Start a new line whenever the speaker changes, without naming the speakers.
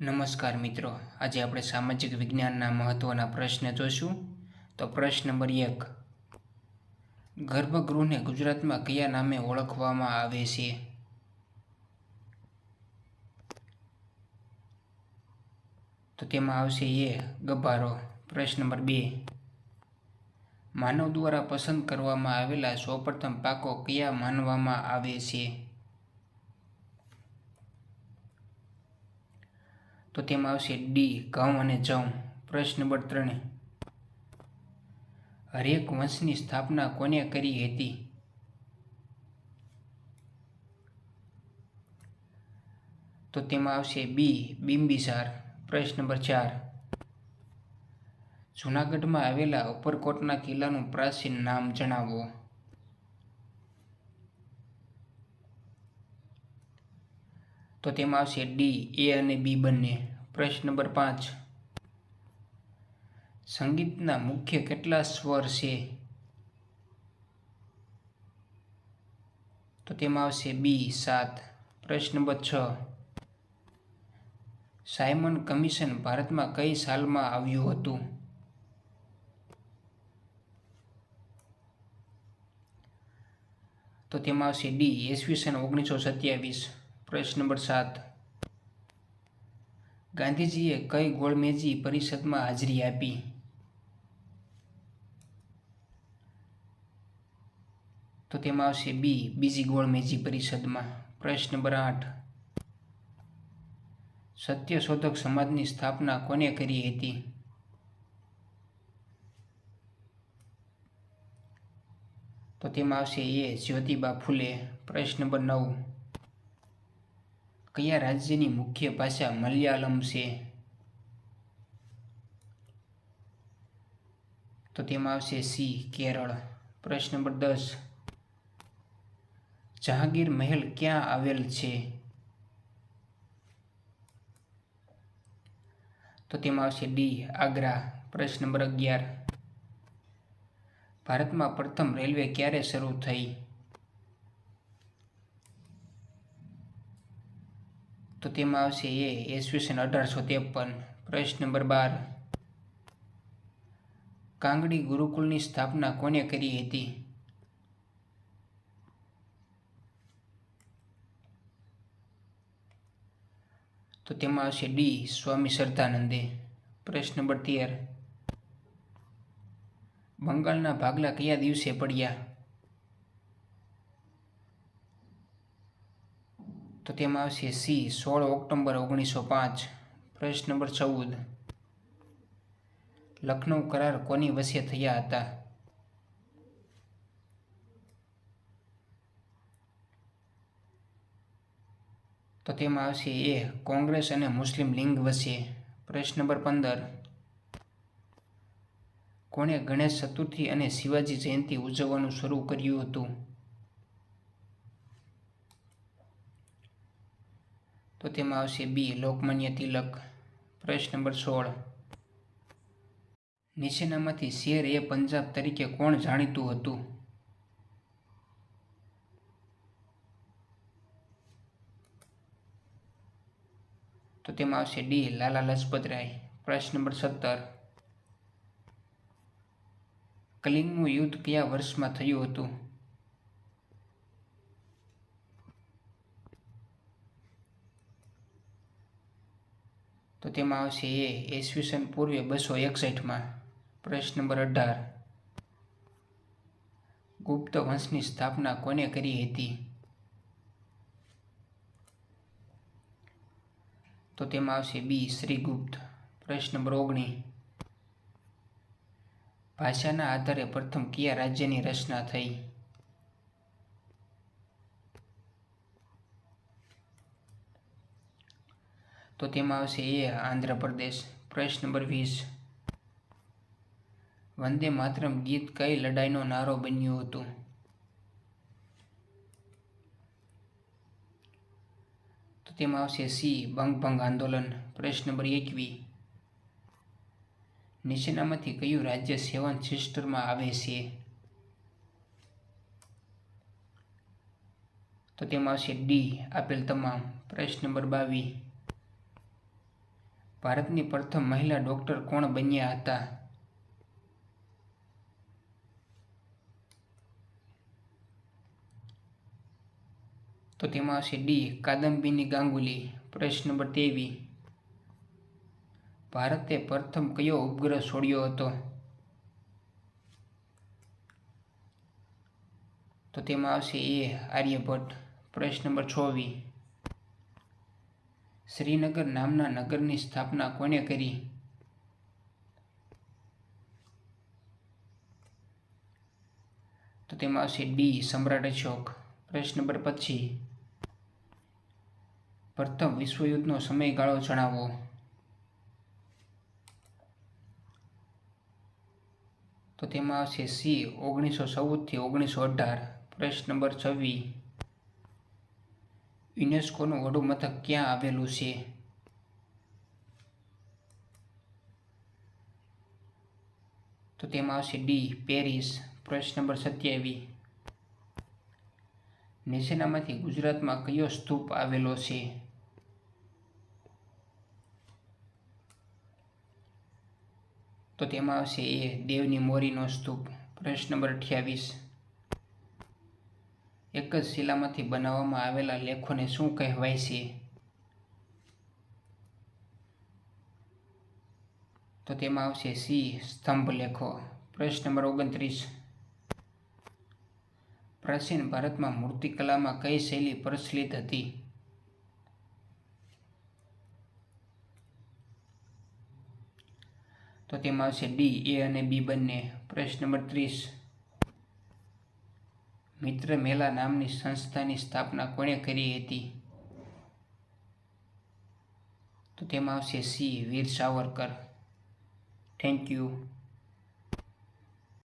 નમસ્કાર મિત્રો, આજે આપણે સામાજિક વિજ્ઞાનના મહત્ત્વના પ્રશ્ન જોઈશું તો પ્રશ્ન નંબર એક, ગર્ભગૃહને ગુજરાતમાં કયા નામે ઓળખવામાં આવે છે? તો તેમાં આવશે એ, ગભારો. પ્રશ્ન નંબર બે, માનવ દ્વારા પસંદ કરવામાં આવેલા સૌપ્રથમ પાકો કયા માનવામાં આવે છે? તો તેમાં આવશે ડી, ઘઉં અને જમ પ્રશ્ન નંબર ત્રણે. હરેક વંશની સ્થાપના કોને કરી હતી? તો તેમાં આવશે બી, બિંબિસાર. પ્રશ્ન નંબર ચાર. જૂનાગઢમાં આવેલા ઉપરકોટના કિલ્લાનું પ્રાચીન નામ જણાવો. તો તેમાં આવશે ડી, એ અને બી બંને. પ્રશ્ન નંબર પાંચ. સંગીતના મુખ્ય કેટલા સ્વર છે? તો તેમાં આવશે બી સાત. પ્રશ્ન નંબર છ. સાયમન કમિશન ભારતમાં કઈ સાલમાં આવ્યું હતું? તો તેમાં આવશે ડી. ઈસવીસન ઓગણીસો સત્યાવીસ. પ્રશ્ન નંબર સાત. ગાંધીજીએ કઈ ગોળમેજી પરિષદમાં હાજરી આપી? તો તેમાં આવશે બી, બીજી ગોળમેજી પરિષદમાં. પ્રશ્ન નંબર આઠ. સત્યશોધક સમાજની સ્થાપના કોને કરી હતી? તો તેમાં આવશે એ જ્યોતિબા ફૂલે. પ્રશ્ન નંબર નવ. કયા રાજ્યની મુખ્ય ભાષા મલયાલમ છે? તો તેમાં આવશે સી, કેરળ. પ્રશ્ન નંબર દસ. જહાંગીર મહેલ ક્યાં આવેલ છે? તો તેમાં આવશે ડી, આગ્રા. પ્રશ્ન નંબર અગિયાર. ભારતમાં પ્રથમ રેલવે ક્યારે શરૂ થઈ? તો તેમાં આવશે એ ઈસવીસન અઢારસો ત્રેપન. પ્રશ્ન નંબર બાર. કાંગડી ગુરુકુળની સ્થાપના કોને કરી હતી? તો તેમાં આવશે ડી સ્વામી શ્રદ્ધાનંદે પ્રશ્ન નંબર તેર. બંગાળના ભાગલા કયા દિવસે પડ્યા? તો તેમાં આવશે સી, સોળ ઓક્ટોબર ઓગણીસો પાંચ. પ્રશ્ન નંબર ચૌદ. લખનૌ કરાર કોની વચ્ચે થયા હતા? તો તેમાં આવશે એ, કોંગ્રેસ અને મુસ્લિમ લીગ વચ્ચે. પ્રશ્ન નંબર પંદર. કોણે ગણેશ ચતુર્થી અને શિવાજી જયંતિ ઉજવવાનું શરૂ કર્યું હતું? તો તેમાં આવશે બી, લોકમાન્ય તિલક. પ્રશ્ન નંબર સોળ. નીચેનામાંથી શેર એ પંજાબ તરીકે કોણ જાણીતું હતું? તો તેમાં આવશે ડી, લાલા લજપત રાય. પ્રશ્ન નંબર સત્તર. કલિંગનું યુદ્ધ કયા વર્ષમાં થયું હતું? તો તેમાં આવશે એ ઈસવીસન પૂર્વે બસો એકસઠમાં પ્રશ્ન નંબર અઢાર. ગુપ્ત વંશની સ્થાપના કોને કરી હતી? તો તેમાં આવશે બી, શ્રીગુપ્ત. પ્રશ્ન નંબર ઓગણી. ભાષાના આધારે પ્રથમ કયા રાજ્યની રચના થઈ? તો તેમાં આવશે એ આંધ્રપ્રદેશ. પ્રશ્ન નંબર વીસ. વંદે માતરમ ગીત કઈ લડાઈનો નારો બન્યું હતું? તો તેમાં આવશે સી બંગભંગ આંદોલન. પ્રશ્ન નંબર એકવી. નીચેનામાંથી કયું રાજ્ય સેવન સિસ્ટરમાં આવે છે? તો તેમાં આવશે ડી, આપેલ તમામ. પ્રશ્ન નંબર બાવીસ ભારતની પ્રથમ મહિલા ડોક્ટર કોણ બન્યા હતા? તો તેમાં આવશે ડી, કાદંબીની ગાંગુલી. પ્રશ્ન નંબર તેવી ભારતે પ્રથમ કયો ઉપગ્રહ છોડ્યો હતો? તો તેમાં આવશે એ, આર્યભટ્ટ. પ્રશ્ન નંબર ચોવીસ શ્રીનગર નામના નગરની સ્થાપના કોણે કરી? તો તેમાં આવશે ડી, સમ્રાટ અશોક. પ્રશ્ન નંબર પછી, પ્રથમ વિશ્વયુદ્ધનો સમયગાળો જણાવો. તો તેમાં આવશે સી, ઓગણીસો ચૌદથી ઓગણીસો અઢાર. પ્રશ્ન નંબર છવ્વીસ યુનેસ્કોનું વડું મથક ક્યાં આવેલું છે? તો તેમાં આવશે ડી, પેરિસ. પ્રશ્ન નંબર સત્યાવીસ. નીચેનામાંથી ગુજરાતમાં કયો સ્તૂપ આવેલો છે? તો તેમાં આવશે એ, દેવની મોરીનો સ્તૂપ. પ્રશ્ન નંબર અઠ્યાવીસ. એક જ શિલામાંથી બનાવવામાં આવેલા લેખોને શું કહેવાય છે? તો તેમાં આવશે સી, સ્તંભ લેખો. પ્રશ્ન નંબર ઓગણત્રીસ. પ્રાચીન ભારતમાં મૂર્તિકલામાં કઈ શૈલી પ્રચલિત હતી? તો તેમાં આવશે ડી, એ અને બી બંને. પ્રશ્ન નંબર ત્રીસ. મિત્ર મેલા નામની સંસ્થાની સ્થાપના કોણે કરી હતી? તો તેમાં આવશે C. Veer Savarkar. Thank you